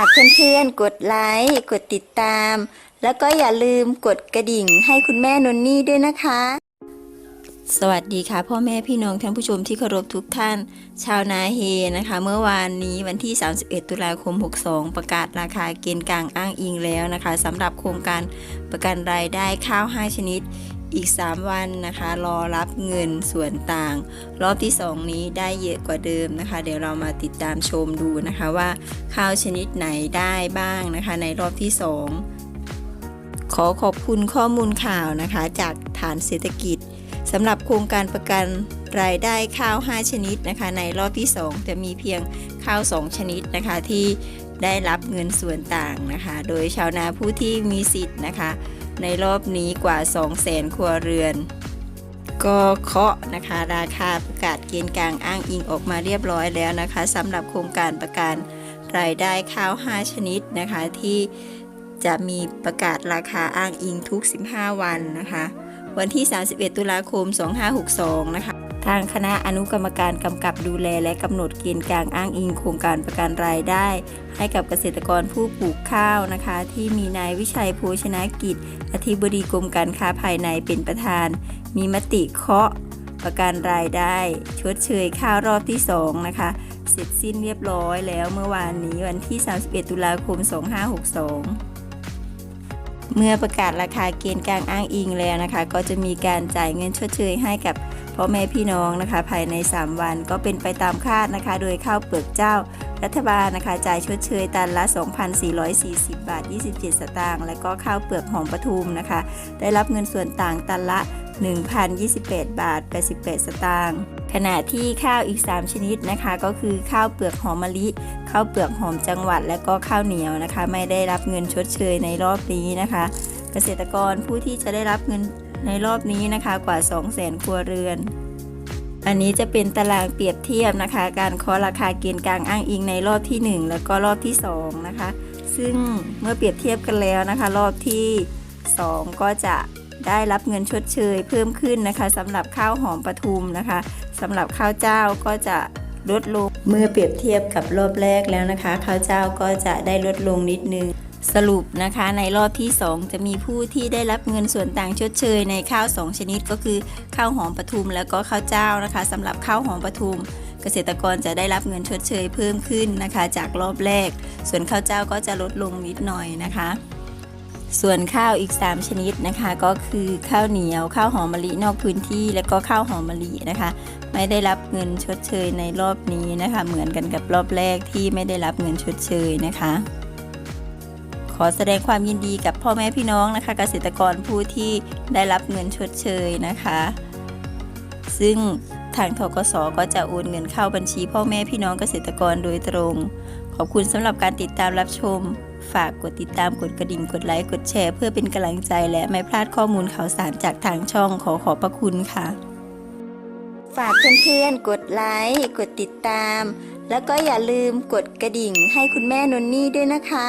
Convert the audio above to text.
ากเพื่อนๆ กดไลค์ กดติดตาม แล้วก็อย่าลืมกดกระดิ่งให้คุณแม่นนนี่ด้วยนะคะ สวัสดีค่ะ พ่อแม่พี่น้องท่านผู้ชมที่เคารพทุกท่าน ชาวนาเฮนะคะ เมื่อวานนี้วันที่ 31 ตุลาคม 62 ประกาศราคาเกณฑ์กลางอ้างอิงแล้วนะคะสำหรับโครงการประกันรายได้ข้าว 5 ชนิด อีก 3 วันนะคะ รอรับเงินส่วนต่าง รอบที่ 2 นี้ได้เยอะกว่าเดิมนะคะ เดี๋ยวเรามาติดตามชมดูนะคะว่าข้าวชนิดไหนได้บ้างนะคะ ในรอบที่ 2 ขอขอบคุณข้อมูลข่าวนะคะ จากฐานเศรษฐกิจสำหรับโครงการประกันรายได้ข้าว 5 ชนิดนะคะ ในรอบที่ 2 จะมีเพียงข้าว 2 ชนิดนะคะที่ได้รับเงินส่วนต่างนะคะ โดยชาวนาผู้ที่มีสิทธิ์นะคะ ในรอบนี้กว่า 200,000 ครัวเรือน ก็เคาะนะคะราคาประกาศเกณฑ์กลางอ้างอิงออกมาเรียบร้อยแล้วนะคะสำหรับโครงการประกันรายได้ข้าว 5 ชนิดนะคะที่จะมีประกาศราคาอ้างอิงทุก 15 วันนะคะ วันที่ 31 ตุลาคม 2562 นะคะ ทางคณะอนุกรรมการกำกับดูแลและกำหนดเกณฑ์กลางอ้างอิงโครงการประกันรายได้ ให้กับเกษตรกรผู้ปลูกข้าวนะคะ ที่มีนายวิชัยโภชนากิจ อธิบดีกรมการค้าภายในเป็นประธาน มีมติเคาะประกันรายได้ ชดเชยข้าวรอบที่ 2 นะคะ เสร็จสิ้นเรียบร้อยแล้วเมื่อวานนี้วันที่ 31 ตุลาคม 2562 เมื่อประกาศราคาเกณฑ์กลางอ้างอิงแล้วนะคะ ก็จะมีการจ่ายเงินชดเชยให้กับพ่อแม่พี่น้องนะคะ ภายใน 3 วันก็เป็นไปตามคาดนะคะ โดยข้าวเปลือกเจ้า รัฐบาลนะคะจ่ายชดเชยตันละ 2,440 บาท 27 สตางค์และก็ข้าวเปลือกหอมปทุมนะคะ ได้รับเงินส่วนต่างตันละ 1,028 บาท 88 สตางค์ ขณะที่ข้าวอีก 3 ชนิดนะคะ ก็คือข้าวเปลือกหอมมะลิข้าวเปลือกหอมจังหวัด และก็ข้าวเหนียวนะคะ ไม่ได้รับเงินชดเชยในรอบนี้นะคะ เกษตรกรผู้ที่จะได้รับเงินในรอบนี้นะคะกว่า 200,000 ครัวเรือนอันนี้จะเป็นตารางเปรียบเทียบนะคะ การเคาะราคาเกณฑ์กลางอ้างอิงในรอบที่ 1 แล้วก็รอบที่ 2 นะคะ ซึ่งเมื่อเปรียบเทียบกันแล้วนะคะ รอบที่ 2 ก็จะ ได้รับเงินชดเชยเพิ่มขึ้นนะคะสำหรับข้าวหอมปทุมนะคะสำหรับข้าวเจ้าก็จะลดลง เมื่อเปรียบเทียบกับรอบแรกแล้วนะคะ ข้าวเจ้าก็จะได้ลดลงนิดนึงสรุปนะคะในรอบที่ 2 จะมีผู้ที่ได้รับเงินส่วนต่างชดเชยในข้าว 2 ชนิดก็คือข้าวหอมปทุมแล้วก็ข้าวเจ้านะคะสำหรับข้าวหอมปทุม เกษตรกรจะได้รับเงินชดเชยเพิ่มขึ้นนะคะ จากรอบแรก ส่วนข้าวเจ้าก็จะลดลงนิดหน่อยนะคะ ส่วนข้าวอีก 3 ชนิดนะคะ ก็คือข้าวเหนียวข้าวหอมมะลินอกพื้นที่ และก็ข้าวหอมมะลินะคะ ไม่ได้รับเงินชดเชยในรอบนี้นะคะ เหมือนกันกับรอบแรกที่ไม่ได้รับเงินชดเชยนะคะ ขอแสดงความยินดีกับพ่อแม่พี่น้องนะคะ เกษตรกรผู้ที่ได้รับเงินชดเชยนะคะ ซึ่งทางทกสก็จะโอนเงินเข้าบัญชีพ่อแม่พี่น้องเกษตรกรโดยตรง ขอบคุณสำหรับการติดตามรับชม ฝากกดติดตามกดกระดิ่งกดไลค์กดแชร์ เพื่อเป็นกำลังใจและไม่พลาดข้อมูลข่าวสารจากทางช่องขอขอบพระคุณค่ะ ฝากเพื่อนๆกดไลค์กดติดตาม แล้วก็อย่าลืมกดกระดิ่งให้คุณแม่นนนี่ด้วยนะคะ